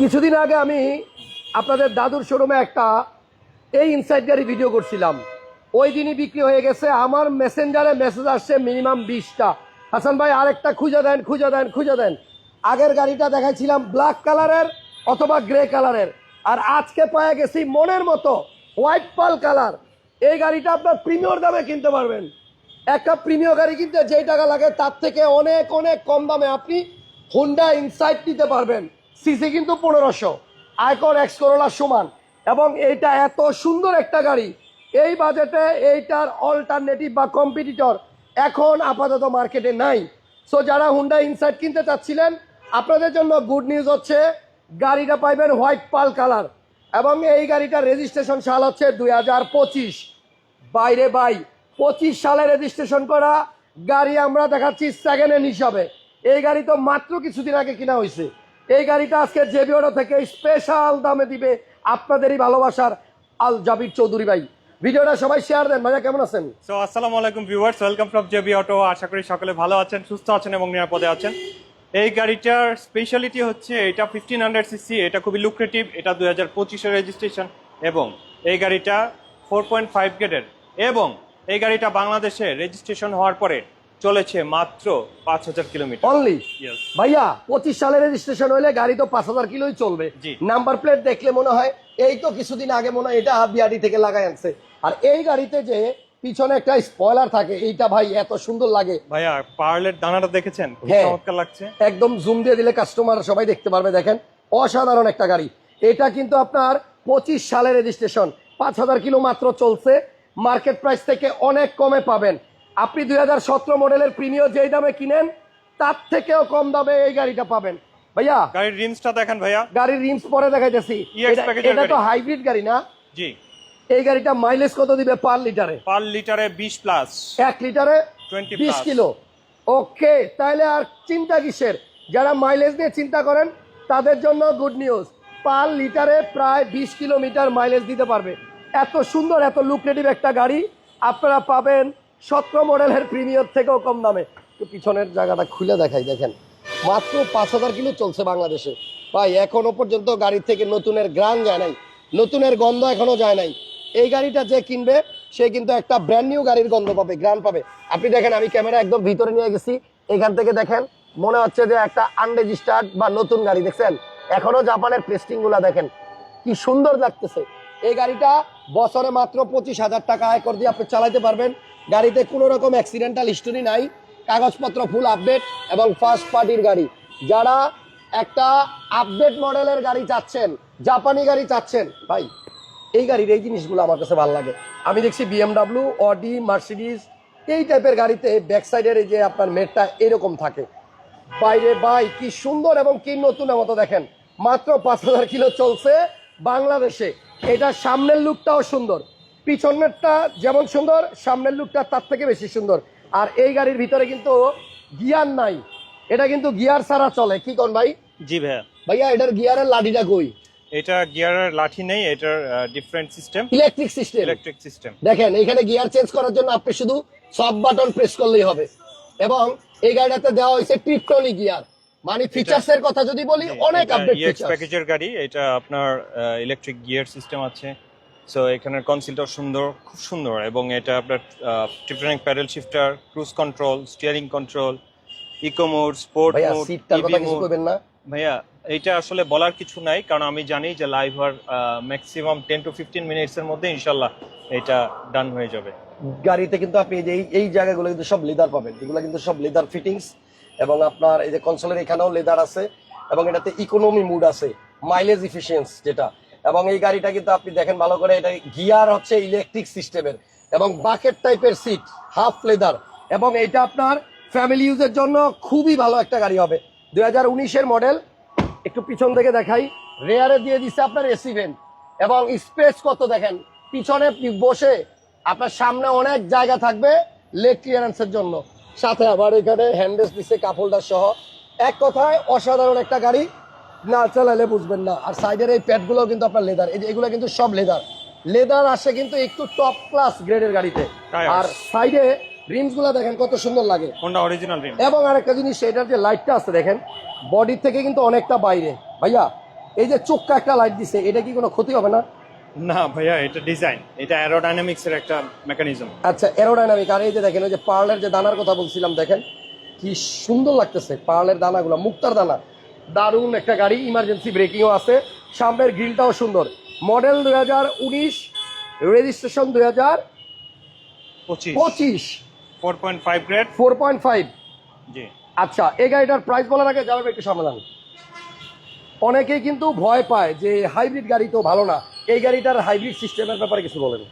কিছুদিন আগে আমি আপনাদের দাদুর শোরুমে একটা এই ইনসাইড গাড়ি ভিডিও করছিলাম। ওই দিনই বিক্রি হয়ে গেছে। আমার মেসেঞ্জারে মেসেজ আসছে মিনিমাম বিশটা। হাসান ভাই, আরেকটা খুঁজে দেন খুঁজে দেন খুঁজে দেন। আগের গাড়িটা দেখাইছিলাম ব্ল্যাক কালারের অথবা গ্রে কালারের আর আজকে পায়ে গেছি মনের মতো হোয়াইট পাল কালার এই গাড়িটা আপনার প্রিমিয়র দামে কিনতে পারবেন। একটা প্রিমিয় গাড়ি কিনতে যেই টাকা লাগে তার থেকে অনেক অনেক কম দামে আপনি হুন্ডা ইনসাইট নিতে পারবেন। সিসি কিন্তু পনেরোশো। আয়কর এক্স করোলার সমান। এবং এইটা এত সুন্দর একটা গাড়ি। এই বাজেটে এইটার অল্টারনেটিভ বা কম্পিটিটর এখন আপাতত মার্কেটে নাই। সো যারা হুন্ডা ইনসাইট কিনতে চাচ্ছিলেন, আপনাদের জন্য গুড নিউজ হচ্ছে, গাড়িটা পাইবেন হোয়াইট পাল কালার এবং এই গাড়িটার রেজিস্ট্রেশন সাল হচ্ছে দুই হাজার পঁচিশ। বাইরে বাই, পঁচিশ সালে রেজিস্ট্রেশন করা গাড়ি আমরা দেখাচ্ছি সেকেন্ড হ্যান্ড হিসাবে। এই গাড়ি তো মাত্র কিছুদিন আগে কিনা হয়েছে এই গাড়িটা আজকে জেবি অটো থেকে স্পেশাল দামে দিবে আপনাদেরই ভালোবাসার আল জাবির চৌধুরী ভাই। ভিডিওটা সবাই শেয়ার দেন। ভাইয়া, কেমন আছেন? সো আসসালামু আলাইকুম viewers welcome from JB auto আশা করি সকলে ভালো আছেন, সুস্থ আছেন এবং নিরাপদে আছেন। এই গাড়িটার স্পেশালিটি হচ্ছে, এটা ফিফটিন হান্ড্রেড সিসি এটা খুবই লুক্রেটিভ এটা দুই হাজার পঁচিশের রেজিস্ট্রেশন এবং এই গাড়িটা ফোর পয়েন্ট ফাইভ গেটের এবং এই গাড়িটা বাংলাদেশে রেজিস্ট্রেশন হওয়ার পরে চলেছে মাত্র পাঁচ হাজার কিলোমিটার। অনলি ভাইয়া পঁচিশ সালে রেজিস্ট্রেশন হলে গাড়ি তো পাঁচ হাজার কিলোই চলবে। নাম্বার প্লেট দেখলে মনে হয় এই তো কিছুদিন আগে মনে হয় এটা বিআরডি থেকে লাগাই আনছে। আর এই গাড়িতে যে পিছনে একটা স্পয়লার থাকে এইটা ভাই এত সুন্দর লাগে। ভাইয়া পার্লের দানাটা দেখেছেন? হ্যাঁ। চমৎকার লাগছে। একদম জুম দিয়ে দিলে কাস্টমার সবাই দেখতে পারবে দেখেন। অসাধারণ একটা গাড়ি। এটা কিন্তু আপনার পঁচিশ সালে রেজিস্ট্রেশন পাঁচ হাজার কিলো মাত্র চলছে। মার্কেট প্রাইস থেকে অনেক কমে পাবেন। আপনি দুই হাজার সতেরো মডেলের প্রিমিয়ার যেই দামে কিনেন তার থেকেও কম দামে এই গাড়িটা পাবেন। ভাইয়া গাড়ির রিমসটা দেখেন ভাইয়া। গাড়ির রিমস পরে দেখাইতেছি। এটা- তো হাইব্রিড গাড়ি না? জি। এই গাড়িটা মাইলেজ কত দিবে পার লিটারে পার লিটারে বিশ প্লাস এক লিটারে 20 বিশ কিলো। ওকে তাহলে আর চিন্তা কিসের? যারা মাইলেজ নিয়ে চিন্তা করেন তাদের জন্য গুড নিউজ পার লিটারে প্রায় বিশ কিলোমিটার মাইলেজ দিতে পারবে। এত সুন্দর এত লুক্রেটিভ একটা গাড়ি আপনারা পাবেন সতেরো মডেলের প্রিমিয়ার থেকেও কম দামে। তো পিছনের জায়গাটা খুলে দেখাই, দেখেন। মাত্র পাঁচ হাজার কিলো চলছে বাংলাদেশে। ভাই, এখনও পর্যন্ত গাড়ি থেকে নতুনের গ্রান যায় নাই। নতুনের গন্ধ এখনও যায় নাই। এই গাড়িটা যে কিনবে, সে কিন্তু একটা ব্র্যান্ড নিউ গাড়ির গন্ধ পাবে, গ্রান পাবে। আপনি দেখেন, আমি ক্যামেরা একদম ভিতরে নিয়ে গেছি। এখান থেকে দেখেন, মনে হচ্ছে যে একটা আনরেজিস্টার্ড বা নতুন গাড়ি, দেখছেন? এখনও জাপানের প্রেস্টিংগুলা দেখেন। কি সুন্দর লাগতেছে। এই গাড়িটা বছরে মাত্র পঁচিশ হাজার টাকা আয়কর দিয়ে আপনি চালাইতে পারবেন। গাড়িতে কোনো রকম অ্যাক্সিডেন্টাল হিস্টোরি নাই, কাগজপত্র ফুল আপডেট এবং ফার্স্ট পার্টির গাড়ি। যারা একটা আপডেট মডেলের গাড়ি চাচ্ছেন, জাপানি গাড়ি চাচ্ছেন, ভাই, এই গাড়ির এই জিনিসগুলো আমার কাছে ভালো লাগে। আমি দেখছি বিএমডাব্লিউ অডি মার্সিডিজ এই টাইপের গাড়িতে ব্যাক সাইডের এই যে আপনার মেটটা এরকম থাকে। বাইরে বাই কি সুন্দর এবং কি নতুনের মতো দেখেন। মাত্র পাঁচ হাজার কিলো চলছে বাংলাদেশে। এটা সামনের লুকটাও সুন্দর। পিছনেরটা যেমন সুন্দর সামনের লুকটা তার থেকে বেশি সুন্দর। আর এই গাড়ির ভিতরে কিন্তু গিয়ার নাই। এটা কিন্তু গিয়ার ছাড়া চলে। কি কোন ভাই? জি ভাইয়া। ভাইয়া এটার গিয়ারের লাঠিটা কই? এটা গিয়ারের লাঠি নেই এটার different system electric system. Electric system. দেখেন এখানে গিয়ার চেঞ্জ করার জন্য আপনি শুধু সব বাটন প্রেস করলেই হবে। এবং এই গাড়িটাতে দেওয়া হয়েছে ট্রিপটনিক গিয়ার মানে ফিচার্স এর কথা যদি বলি অনেক আপডেট ফিচার প্যাকেজের গাড়ি এটা আপনার ইলেকট্রিক গিয়ার সিস্টেম আছে। সো এখানের কনসিলটাও সুন্দর খুব সুন্দর এবং এটা আপনার tiptronic paddle shifter cruise control steering control eco mode sport mode না? ভাইয়া এইটা আসলে বলার কিছু নাই কারণ আমি জানি যে লাইভ হওয়ার maximum ten to fifteen minutes এর মধ্যে ইনশাল্লাহ এটা ডান হয়ে যাবে। গাড়িতে কিন্তু আপনি এই- এই জায়গাগুলো কিন্তু সব লেদার পাবেন। এগুলো কিন্তু সব লেদার ফিটিংস এবং আপনার এই যে কনসোলের এখানেও লেদার আছে এবং এটাতে ইকোনমি মুড আছে মাইলেজ ইফিসিয়েন্স যেটা। এবং এই গাড়িটা কিন্তু আপনি দেখেন ভালো করে, এটা গিয়ার হচ্ছে ইলেকট্রিক সিস্টেমের এবং বাকেট টাইপের সিট হাফ লেদার এবং এটা আপনার ফ্যামিলি ইউজের জন্য খুবই ভালো একটা গাড়ি হবে। দুই হাজার মডেল একটু পিছন থেকে দেখাই। রেয়ারে দিয়ে দিচ্ছে আপনার এসি ভেন্ট এবং স্পেস কত দেখেন? পিছনে বসে আপনার সামনে অনেক জায়গা থাকবে লেগ ক্লিয়ারেন্সের জন্য। সাথে আবার এখানে হ্যান্ডেস দিচ্ছে কাপ সহ। এক কথায় অসাধারণ একটা গাড়ি। না চালালে বুঝবেন না। আর সাইডের এই প্যাডগুলো কিন্তু আপনার লেদার এই যে এগুলো কিন্তু সব লেদার লেদার আসে কিন্তু একটু টপ ক্লাস গ্রেডের গাড়িতে। আর সাইডে রিমসগুলা দেখেন কত সুন্দর লাগে। কোনটা অরিজিনাল রিম এবং আরেকটা জিনিস সেটার যে লাইটটা আছে দেখেন বডি থেকে কিন্তু অনেকটা বাইরে। ভাইয়া এই যে চোখটা একটা লাইট দিছে এটা কি কোনো ক্ষতি হবে না? না ভাইয়া এটা ডিজাইন এটা অ্যারোডাইনামিক্স এর একটা মেকানিজম আচ্ছা এরোডাইনামিক আর এই যে দেখেন ওই যে পার্লের যে দানার কথা বলছিলাম দেখেন কি সুন্দর লাগতেছে। পার্লের দানাগুলো মুক্তার দানা। দারুণ একটা গাড়ি ইমার্জেন্সি ব্রেকিংও আছে। সামনের গ্রিলটাও সুন্দর। মডেল দুই হাজার উনিশ রেজিস্ট্রেশন দুই হাজার পঁচিশ। পঁচিশ। Four point five grade four point five G. আচ্ছা এই গাড়িটার প্রাইস বলার আগে যাবে একটু সমাধান। অনেকেই কিন্তু ভয় পায় যে হাইব্রিড গাড়ি তো ভালো না। এই গাড়িটার হাইব্রিড সিস্টেমের ব্যাপারে কিছু বলেন।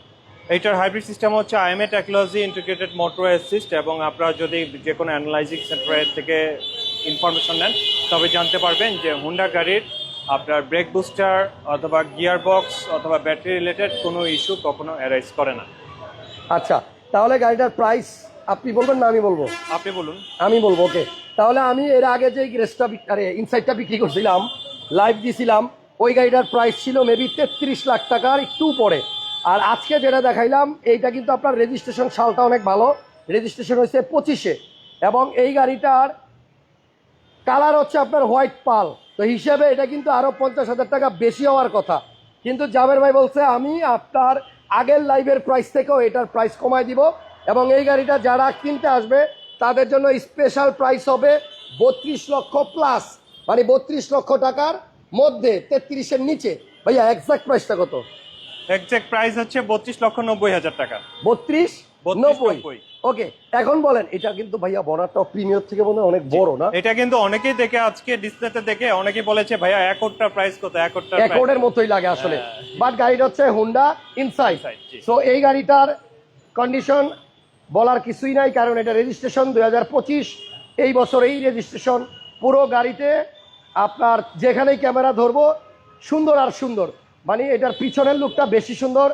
এইটার হাইব্রিড সিস্টেম হচ্ছে IMA technology integrated motor assist এবং আপনারা যদি যে কোনো অ্যানালাইজিং সেন্টারের থেকে ইনফরমেশন নেন তবে জানতে পারবেন যে হুন্ডা গাড়ির আপনার ব্রেক বুস্টার অথবা গিয়ার বক্স অথবা ব্যাটারি রিলেটেড কোনো ইস্যু কখনো অ্যারাইজ করে না। আচ্ছা তাহলে গাড়িটার প্রাইস আপনি বলবেন না আমি বলব? আপনি বলুন। আমি বলব ওকে তাহলে আমি এর আগে যে রেসটা আরে ইনসাইডটা বিক্রি করছিলাম লাইভ দিছিলাম ওই গাড়িটার প্রাইস ছিল মেবি তেত্রিশ লাখ টাকার একটু পরে আর আজকে যেটা দেখাইলাম এইটা কিন্তু আপনার রেজিস্ট্রেশন সালটা অনেক ভালো। রেজিস্ট্রেশন হয়েছে পঁচিশে। এবং এই গাড়িটার কালার হচ্ছে আপনার হোয়াইট পাল। তো হিসেবে এটা কিন্তু আরও পঞ্চাশ হাজার টাকা বেশি হওয়ার কথা। কিন্তু জাবের ভাই বলছে আমি আপনার আগের লাইভের প্রাইস থেকেও এটার প্রাইস কমায় দিব এবং এই গাড়িটা যারা কিনতে আসবে তাদের জন্য স্পেশাল প্রাইস হবে বত্রিশ লক্ষ প্লাস মানে বত্রিশ লক্ষ টাকার মধ্যে তেত্রিশের নিচে। ভাইয়া এক্সাক্ট প্রাইসটা কত? এক্সাক্ট প্রাইস হচ্ছে বত্রিশ লক্ষ নব্বই হাজার টাকা। বত্রিশ 32, নব্বই। 90 ওকে এখন বলেন এটা কিন্তু ভাইয়া বনারটা প্রিমিয়র থেকে মনে অনেক বড় না? এটা কিন্তু অনেকেই দেখে আজকে ডিসপ্লেতে দেখে অনেকেই বলেছে ভাইয়া এক কোটটার প্রাইস কত? এক অ্যাকর্ডের মতোই লাগে আসলে। হ্যাঁ। বাট গাড়িটা হচ্ছে হুন্ডা ইনসাইড সো এই গাড়িটার কন্ডিশন বলার কিছুই নাই কারণ এটা রেজিস্ট্রেশন দুই হাজার পঁচিশ। এই বছর এই রেজিস্ট্রেশন পুরো গাড়িতে আপনার যেখানেই ক্যামেরা ধরবো সুন্দর আর সুন্দর। মানে এটার পিছনের লুকটা বেশি সুন্দর।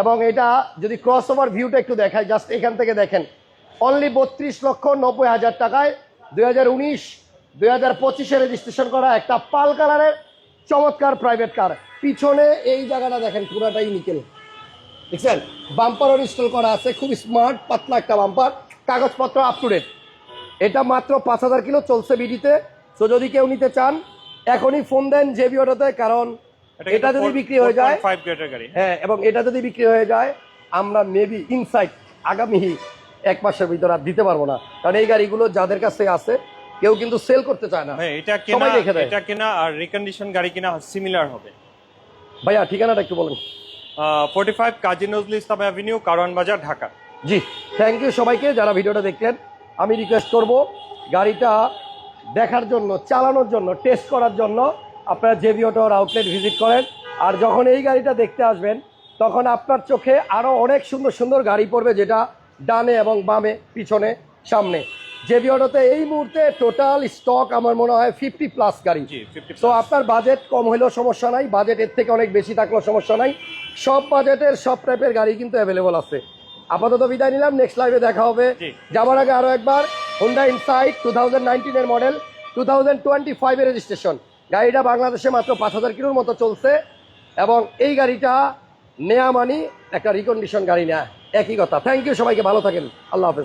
এবং এটা যদি ক্রস ওভার ভিউটা একটু দেখায় জাস্ট এখান থেকে দেখেন। অনলি বত্রিশ লক্ষ নব্বই হাজার টাকায় দুই হাজার উনিশ, দুই হাজার পঁচিশে রেজিস্ট্রেশন করা একটা পাল কালারের চমৎকার প্রাইভেট কার পিছনে এই জায়গাটা দেখেন, পুরাটাই নিকেল। দেখছেন? বাম্পারও ইনস্টল করা আছে, খুব স্মার্ট পাতলা একটা বাম্পার, কাগজপত্র আপ টু ডেট এটা মাত্র পাঁচ হাজার কিলো চলছে বিডিতে তো। যদি কেউ নিতে চান, এখনই ফোন দেন জেবি অটোতে কারণ এটা যদি বিক্রি হয়ে যায় ফাইভ গ্রেডের গাড়ি। হ্যাঁ এবং এটা যদি বিক্রি হয়ে যায় আমরা মেবি ইনসাইট আগামী এক মাসের ভিতর আর দিতে পারব না। কারণ এই গাড়িগুলো যাদের কাছে আছে কেউ কিন্তু সেল করতে চায় না। এটা কেনা এটা কেনা আর রিকন্ডিশন গাড়ি কিনা সিমিলার হবে। ভাইয়া ঠিকানাটা একটু বলেন। Forty five Kazi Nazrul Islam avenue Karwan Bazar Dhaka. G thank you সবাইকে যারা ভিডিওটা দেখতেন আমি রিকোয়েস্ট করব গাড়িটা দেখার জন্য চালানোর জন্য টেস্ট করার জন্য আপনারা জেবি অটোর আউটলেট ভিজিট করেন। আর যখন এই গাড়িটা দেখতে আসবেন তখন আপনার চোখে আরও অনেক সুন্দর সুন্দর গাড়ি পড়বে যেটা ডানে এবং বামে পিছনে সামনে। জেবি অটোতে এই মুহূর্তে টোটাল স্টক আমার মনে হয় ফিফটি প্লাস গাড়ি। তো আপনার বাজেট কম হলেও সমস্যা নাই বাজেট এর থেকে অনেক বেশি থাকলেও সমস্যা নাই। সব বাজেটের সব টাইপের গাড়ি কিন্তু অ্যাভেলেবল আছে। আপাতত বিদায় নিলাম নেক্সট লাইভে দেখা হবে। যাবার আগে আরও একবার হোন্ডা ইনসাইট টু থাউজেন্ড নাইনটিনের মডেল টু থাউজেন্ড টোয়েন্টি ফাইভের রেজিস্ট্রেশন গাড়িটা বাংলাদেশে মাত্র পাঁচ হাজার কিলোর মতো চলছে এবং এই গাড়িটা নেয়া মানি একটা রিকন্ডিশন গাড়ি নেয়া একই কথা। থ্যাংক ইউ সবাইকে। ভালো থাকেন। আল্লাহ হাফেজ।